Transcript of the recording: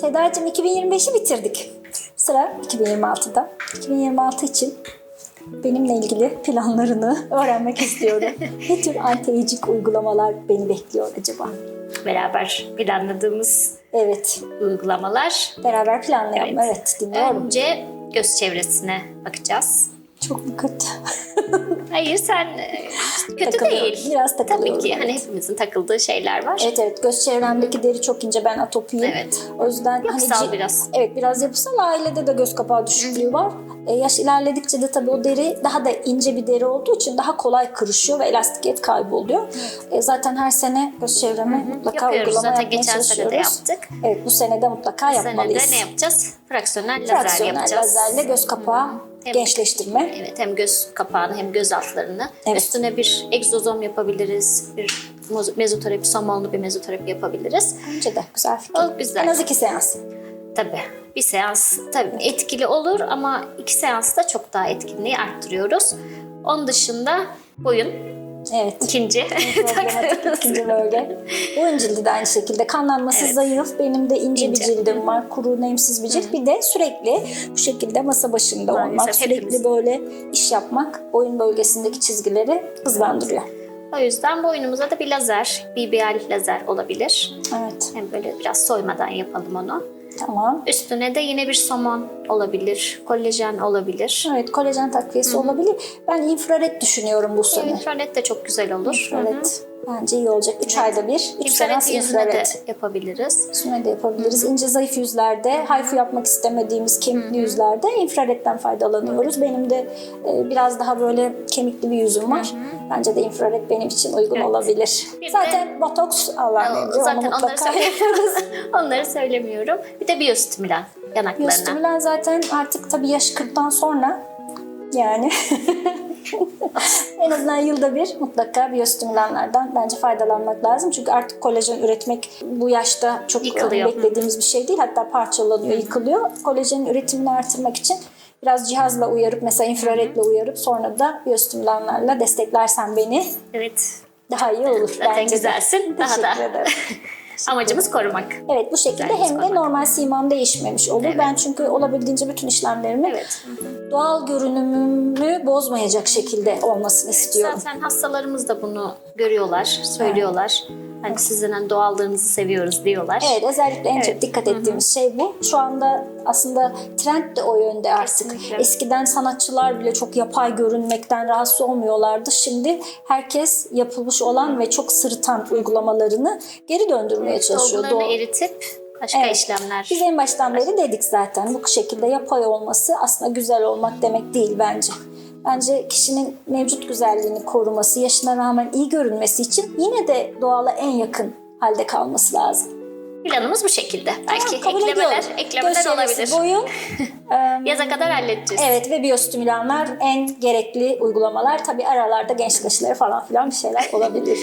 Sedacığım 2025'i bitirdik. Sıra 2026'da. 2026 için benimle ilgili planlarını öğrenmek istiyorum. ne tür anti-aging uygulamalar beni bekliyor acaba? Beraber planladığımız Evet, uygulamalar. beraber planlayalım. Evet, Evet. dinliyorum. Önce göz çevresine bakacağız. Çok mu kötü? Hayır sen e, kötü değil. Biraz Tabii takılıyorum. ki hani evet. hepimizin takıldığı şeyler var. Evet evet göz çevremdeki deri çok ince ben atopiyim. Evet. O yüzden Yapısal hani biraz. Evet biraz yapısal ailede de göz kapağı düşüklüğü var. E, yaş ilerledikçe de tabii o deri daha da ince bir deri olduğu için daha kolay kırışıyor ve elastikiyet kayboluyor. E, zaten her sene göz çevreme mutlaka Yapıyoruz. uygulama Zaten yapmaya geçen sene de çalışıyoruz. yaptık. Evet bu sene de mutlaka Bu sene de yapmalıyız. ne yapacağız? Fraksiyonel lazer Fraksiyonel yapacağız. lazerle göz kapağı Hem- gençleştirme. Evet hem göz kapağını hem göz altlarını. Evet. Üstüne bir egzozom yapabiliriz. Bir mezoterapi, somonlu bir mezoterapi yapabiliriz. Bence de güzel fikir. O güzel. En az iki seans. Tabii bir seans tabii etkili olur ama iki seansta çok daha etkinliği arttırıyoruz. Onun dışında boyun Evet. ikinci. Problematik ikinci bölge. Boyun cildi de aynı şekilde. Kanlanması Evet. zayıf. Benim de ince, İnce. bir cildim var. Kuru, nemsiz bir cilt. Bir de sürekli bu şekilde masa başında Maalesef olmak. Sürekli hepimiz. böyle iş yapmak boyun bölgesindeki çizgileri hızlandırıyor. o yüzden boynumuza da bir lazer, BBL lazer olabilir. Evet. Hem böyle biraz soymadan yapalım onu. Tamam. Üstüne de yine bir somon olabilir, kolajen olabilir. Evet kolajen takviyesi olabilir. Ben infrared düşünüyorum bu sene. İnfrared de çok güzel olur. Hı hı. Bence iyi olacak. 3 ayda bir. 3 İnfrared seans de infrared. yapabiliriz. Üstüne de yapabiliriz. İnce zayıf yüzlerde, hayfu yapmak istemediğimiz kemikli yüzlerde infraredden faydalanıyoruz. Benim de e, biraz daha böyle kemikli bir yüzüm var. Bence de infrared benim için uygun Evet. olabilir. Bir de- Zaten botoks Allah O- emri Zaten onu onları, mutlaka söyle- yaparız. onları söylemiyorum. Bir de biyostimülan yanaklarına. Biyostimülen zaten artık tabii yaş 40'tan sonra yani en azından yılda bir mutlaka biyostimülanlardan bence faydalanmak lazım. Çünkü artık kolajen üretmek bu yaşta çok Yıkılıyor. e, beklediğimiz bir şey değil. Hatta parçalanıyor, yıkılıyor. Kolajenin üretimini artırmak için biraz cihazla uyarıp mesela infraredle uyarıp sonra da biyostimülanlarla desteklersen beni Evet. daha iyi olur. Zaten bence de. güzelsin. Daha da. Teşekkür ederim. Amacımız korumak. Evet bu şekilde Güzellik hem de korumak. normal simam değişmemiş olur. Evet. Ben çünkü olabildiğince bütün işlemlerimi Evet. doğal görünümümü bozmayacak şekilde olmasını istiyorum. Zaten hastalarımız da bunu görüyorlar, söylüyorlar. Hani sizin hani doğallığınızı seviyoruz diyorlar. Evet özellikle en Evet. çok dikkat ettiğimiz şey bu. Şu anda aslında trend de o yönde artık. Kesinlikle. Eskiden sanatçılar bile çok yapay görünmekten rahatsız olmuyorlardı. Şimdi herkes yapılmış olan ve çok sırıtan uygulamalarını geri döndürmeye çalışıyor. Dolgularını eritip başka Evet. işlemler. Biz en baştan beri dedik zaten bu şekilde yapay olması aslında güzel olmak demek değil bence. Bence kişinin mevcut güzelliğini koruması, yaşına rağmen iyi görünmesi için yine de doğala en yakın halde kalması lazım. Planımız bu şekilde. Belki kabul eklemeler, ediyorum. eklemeler Göz çevresi, olabilir. Boyun, Yaza kadar halledeceğiz. evet ve biyostimülanlar en gerekli uygulamalar. Tabii aralarda gençleşmeleri falan filan bir şeyler olabilir.